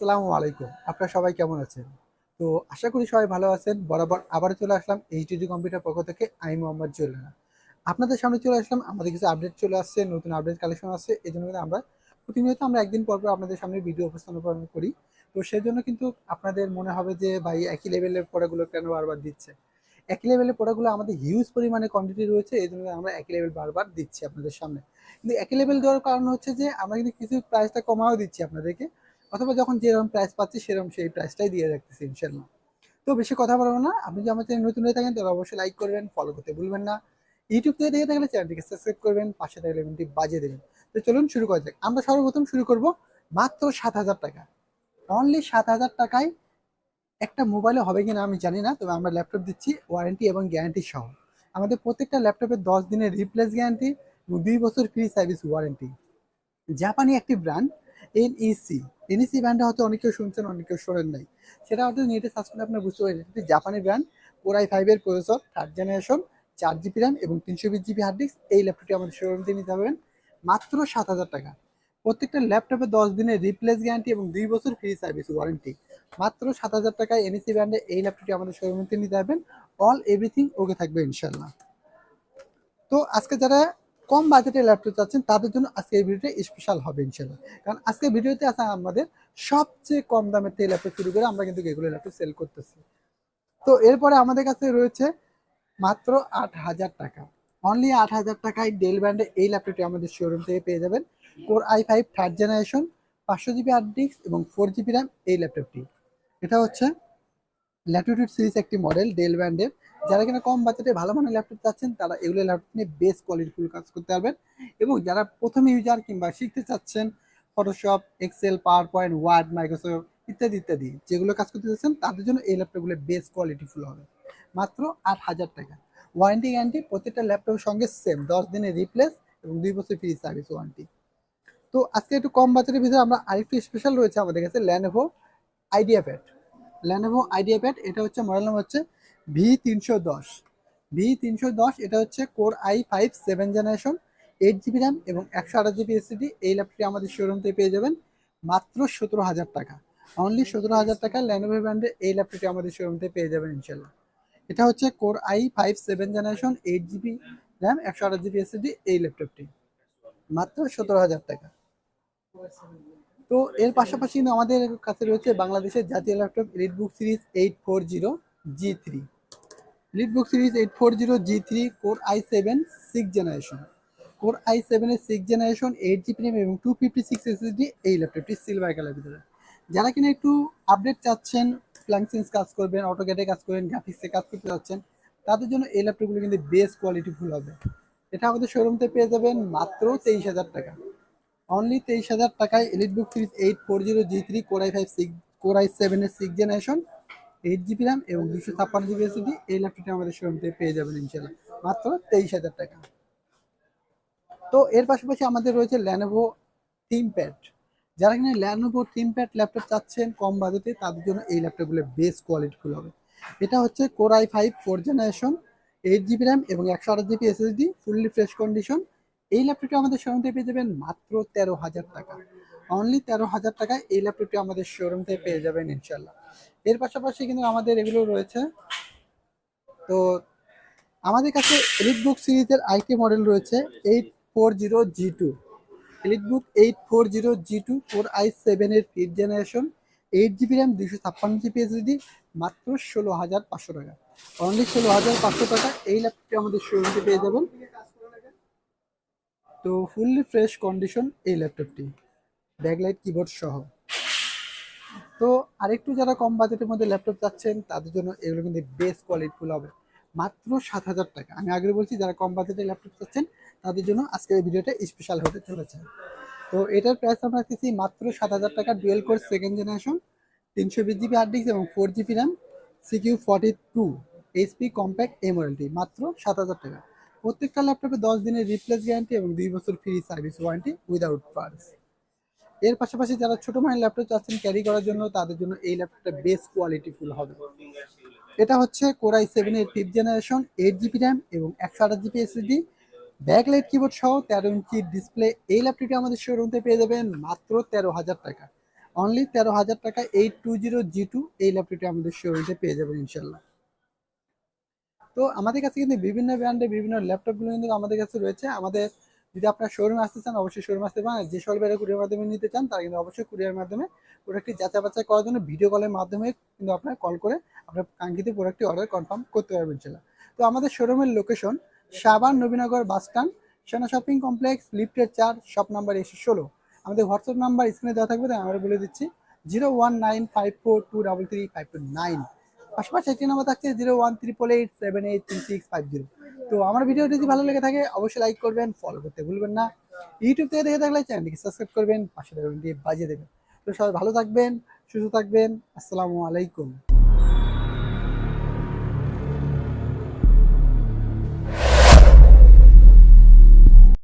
আসসালামু আলাইকুম। আপনারা সবাই কেমন আছেন? তো আশা করি সবাই ভালো আছেন। বরাবর আবার চলে আসলাম এইচডি কম্পিউটার পক্ষ থেকে আমি মোহাম্মদ জুয়েলানা আপনাদের সামনে চলে আসলাম, আমাদের কিছু আপডেট চলে আসছে, নতুন আপডেট কালেকশন আসছে এই জন্য আমরা প্রতিনিয়ত আমরা একদিন পর পর আপনাদের সামনে ভিডিও উপস্থাপন করি। তো সেজন্য কিন্তু আপনাদের মনে হবে যে, ভাই, একই লেভেলের পড়াগুলো কেন বারবার দিচ্ছে? একই লেভেলের পড়াগুলো আমাদের হিউজ পরিমাণে কোয়ান্টিটি রয়েছে এই জন্য আমরা একই লেভেল বারবার দিচ্ছি আপনাদের সামনে। কিন্তু একই লেভেল দেওয়ার কারণ হচ্ছে যে, আমরা কিন্তু কিছু প্রাইসটা কমাও দিচ্ছি আপনাদেরকে। অথবা যখন যেরকম প্রাইস পাচ্ছি, সেরকম সেই প্রাইসটাই দিয়ে রাখতেছি ইনশাল্লাহ তো বেশি কথা বলব না। আপনি যদি আমার চ্যানেল নতুন হয়ে থাকেন, তাহলে অবশ্যই লাইক করবেন ফলো করতে ভুলবেন না। ইউটিউব থেকে দেখে থাকলে চ্যানেলটিকে সাবস্ক্রাইব করবেন, পাশে থাকলে বেলটি বাজিয়ে দেবেন। তো চলুন শুরু করা যাক। আমরা সর্বপ্রথম শুরু করব মাত্র সাত হাজার টাকা। অনলি সাত হাজার টাকায় একটা মোবাইলে হবে কিনা আমি জানি না, তবে আমরা ল্যাপটপ দিচ্ছি ওয়ারেন্টি এবং গ্যারান্টি সহ। আমাদের প্রত্যেকটা ল্যাপটপের দশ দিনের রিপ্লেস গ্যারান্টি এবং দুই বছর ফ্রি সার্ভিস ওয়ারেন্টি জাপানি একটি ব্র্যান্ড এনইসি এনইসি ব্র্যান্ডটা হয়তো অনেকেও শুনছেন অনেকেও শোনেন নাই। সেটা হয়তো নেটে সার্চ করলে আপনার বুঝতে পারেন এটি জাপানি ব্র্যান্ড কোরাই ফাইভের প্রসেসর থার্ড জেনারেশন চার জিবি র্যাম এবং তিনশো বিশ জিবি হার্ড ডিস্ক এই ল্যাপটপটি আমাদের শোরুম থেকে নিতে পারবেন। মাত্র সাত হাজার টাকা। প্রত্যেকটা ল্যাপটপে দশ দিনের রিপ্লেস গ্যারান্টি এবং দুই বছর ফ্রি সার্ভিস ওয়ারেন্টি মাত্র সাত হাজার টাকায় এনইসি ব্র্যান্ডে এই ল্যাপটপটি আমাদের শোরুম থেকে নিতে পারবেন। অল এভরিথিং ওকে থাকবে ইনশাল্লাহ তো আজকে যারা কম বাজেটের ল্যাপটপ চাচ্ছেন, তাদের জন্য আজকে এই ভিডিওটা স্পেশাল হবে ইনশাল্লাহ কারণ আজকে ভিডিওতে আছে আমাদের সবচেয়ে কম দামের থেকে ল্যাপটপ শুরু করে আমরা কিন্তু এগুলো ল্যাপটপ সেল করতেছি। তো এরপরে আমাদের কাছে রয়েছে মাত্র আট হাজার টাকা। অনলি আট হাজার টাকায় ডেল ব্র্যান্ডে এই ল্যাপটপটি আমাদের শোরুম থেকে পেয়ে যাবেন। Core I five third generation পাঁচশো জিবি হার্ড ডিস্ক এবং ফোর জিবি র্যাম এই ল্যাপটপটি এটা হচ্ছে ল্যাটিটিউড সিরিজ একটি মডেল ডেল ব্র্যান্ডের যারা কিনা কম বাজেটে ভালো মানের ল্যাপটপ চাচ্ছেন, তারা এগুলো ল্যাপটপ নিয়ে বেস্ট কোয়ালিটিফুল কাজ করতে পারবেন। এবং যারা প্রথম ইউজার কিংবা শিখতে চাচ্ছেন Photoshop Excel PowerPoint Word Microsoft ইত্যাদি ইত্যাদি, যেগুলো কাজ করতে চাচ্ছেন, তাদের জন্য এই ল্যাপটপগুলো বেস্ট কোয়ালিটিফুল হবে। মাত্র আট হাজার টাকা। ওয়ারেন্টি গ্যারান্টি প্রত্যেকটা ল্যাপটপের সঙ্গে সেম দশ দিনের রিপ্লেস এবং দুই বছর ফ্রি সার্ভিস ওয়ারেন্টি তো আজকে একটু কম বাজেটের ভিতরে আমরা আরেকটু স্পেশাল রয়েছে আমাদের কাছে Lenovo IdeaPad Lenovo IdeaPad এটা হচ্ছে মডেল নাম হচ্ছে ভি তিনশো দশ। ভি তিনশো দশ এটা হচ্ছে core I five seven generation eight GB RAM এবং একশো আঠাশ জিবি এসিডি এই ল্যাপটপটি আমাদের শোরুম থেকে পেয়ে যাবেন মাত্র সতেরো হাজার টাকা। অনলি সতেরো হাজার টাকা ল্যানোভো ব্র্যান্ডের এই ল্যাপটপটি আমাদের শোরুম থেকে পেয়ে যাবেন ইনশাল্লাহ। এটা হচ্ছে core I five seven generation eight GB RAM একশো আঠাশ জিবি এসিডি এই ল্যাপটপটি মাত্র সতেরো হাজার টাকা। তো এর পাশাপাশি আমাদের কাছে রয়েছে বাংলাদেশের জাতীয় laptop EliteBook series eight four zero G three EliteBook series eight four zero G three core I seven six generation core I সেভেনের six generation eight GB RAM এবং টু ফিফটি সিক্স এসএসডি এই ল্যাপটপটি silver colour ভিতরে। যারা কিনা একটু update চাচ্ছেন ফ্ল্যাংসেন্স কাজ করবেন অটোকেটে কাজ করবেন গ্রাফিক্সে কাজ করতে চাচ্ছেন, তাদের জন্য এই ল্যাপটপগুলো কিন্তু বেস্ট কোয়ালিটি ফুল হবে। এটা আমাদের শোরুম শোরুমতে পেয়ে যাবেন মাত্র তেইশ হাজার টাকা। অনলি তেইশ হাজার টাকায় EliteBook series eight four zero G three core i five six core core i সেভেনের six generation eight GB RAM এবং দুশো ছাপ্পান্ন জিবি এসিডি এই ল্যাপটপটি আমাদের শোরুম থেকে পেয়ে যাবেন ইনশাল্লাহ। মাত্র তেইশ হাজার টাকা। তো এর পাশাপাশি আমাদের রয়েছে ল্যানোভো থিম প্যাড যারা কিনা ল্যানোভো থিম প্যাড ল্যাপটপ চাচ্ছেন কম বাজেটে, তাদের জন্য এই ল্যাপটপগুলো বেস্ট কোয়ালিটিফুল হবে। এটা হচ্ছে core i five four generation eight GB RAM এবং একশো আঠাশ GB SSD fully fresh condition এই ল্যাপটপটি আমাদের শোরুম থেকে পেয়ে যাবেন মাত্র তেরো হাজার টাকা। অনলি তেরো হাজার টাকায় এই ল্যাপটপটি আমাদের শোরুম থেকে পেয়ে যাবেন ইনশাল্লাহ এর পাশাপাশি কিন্তু আমাদের এগুলো রয়েছে। তো আমাদের কাছে এলিট বুক সিরিজের আইটি মডেল রয়েছে eight four zero G two EliteBook eight four zero G two four I সেভেনের fifth generation eight GB RAM দুশো ছাপ্পান্ন জিবি এসএসডি মাত্র ষোলো হাজার পাঁচশো টাকা। অনলি ষোলো হাজার পাঁচশো টাকা এই ল্যাপটপটি আমাদের শোরুমে পেয়ে যাবেন। তো ফুললি ফ্রেশ কন্ডিশন এই ল্যাপটপটি ব্যাকলাইট কিবোর্ড সহ। তো আরেকটু যারা কম বাজেটের মধ্যে ল্যাপটপ চাচ্ছেন, তাদের জন্য এগুলো কিন্তু বেস্ট কোয়ালিটিফুল হবে। মাত্র সাত হাজার টাকা। আমি আগে বলছি, যারা কম বাজেটের ল্যাপটপ চাচ্ছেন, তাদের জন্য আজকের এই ভিডিওটা স্পেশাল হতে চলেছে। তো এটার প্রাইস আমরা রাখতেছি মাত্র সাত হাজার টাকা ডুয়েল কোর্স সেকেন্ড জেনারেশন তিনশো বিশ জিবি হার্ড ডিস্ক এবং four GB RAM CQ forty two HP Compaq মডেলটি মাত্র সাত হাজার টাকা। প্রত্যেকটা ল্যাপটপে দশ দিনের রিপ্লেস গ্যারান্টি এবং দুই বছর free service warranty without parts এর পাশাপাশি যারা ছোট মানের ল্যাপটপ চাচ্ছেন ক্যারি করার জন্য, তাদের জন্য এই ল্যাপটপটা বেস্ট কোয়ালিটি ফুল হবে। এটা হচ্ছে কোরাই সেভেন সেভেনের fifth generation eight GB RAM এবং একশো আঠাশ জিবি এসএসডি ব্যাকলাইট কিবোর্ড সহ তেরো ইঞ্চি ডিসপ্লে এই ল্যাপটপটি আমাদের শোরুমতে পেয়ে যাবেন মাত্র তেরো হাজার টাকা। অনলি তেরো হাজার টাকা eight two zero G two এই ল্যাপটপটি আমাদের শোরুমে পেয়ে যাবেন ইনশাল্লাহ তো আমাদের কাছে কিন্তু বিভিন্ন ব্র্যান্ডে বিভিন্ন ল্যাপটপগুলো কিন্তু আমাদের কাছে রয়েছে। আমাদের যদি আপনার শোরুমে আসতে চান, অবশ্যই শোরুমে আসতে পারেন। যে সকল বাইরে কুরিয়ার মাধ্যমে নিতে চান, তারা কিন্তু অবশ্যই কুরিয়ার মাধ্যমে প্রোডাক্টটি যাচাই বাছাই করার জন্য ভিডিও কলের মাধ্যমে কিন্তু আপনার কল করে আপনার কাঙ্ক্ষিত প্রোডাক্টটি অর্ডার কনফার্ম করতে পারবেন ইনশাল্লাহ তো আমাদের শোরুমের লোকেশন সাবান Nabinagar bus stand Sena shopping complex লিফটের চার শপ নাম্বার এসে ষোলো। আমাদের হোয়াটসঅ্যাপ নাম্বার স্ক্রিনে দেওয়া থাকবে, তাই আমরা বলে দিচ্ছি zero one nine five four two double three five two nine পাশাপাশি একটি নাম্বার থাকছে zero one triple eight seven eight three six five zero তো আমার ভিডিওটি যদি ভালো লেগে থাকে, অবশ্যই লাইক করবেন ফলো করতে ভুলবেন না। ইউটিউব থেকে দেখে থাকলে চ্যানেলটিকে সাবস্ক্রাইব করবেন, পাশে দিয়ে বাজিয়ে দেবেন। তো সবাই ভালো থাকবেন, সুস্থ থাকবেন। আসসালামু আলাইকুম।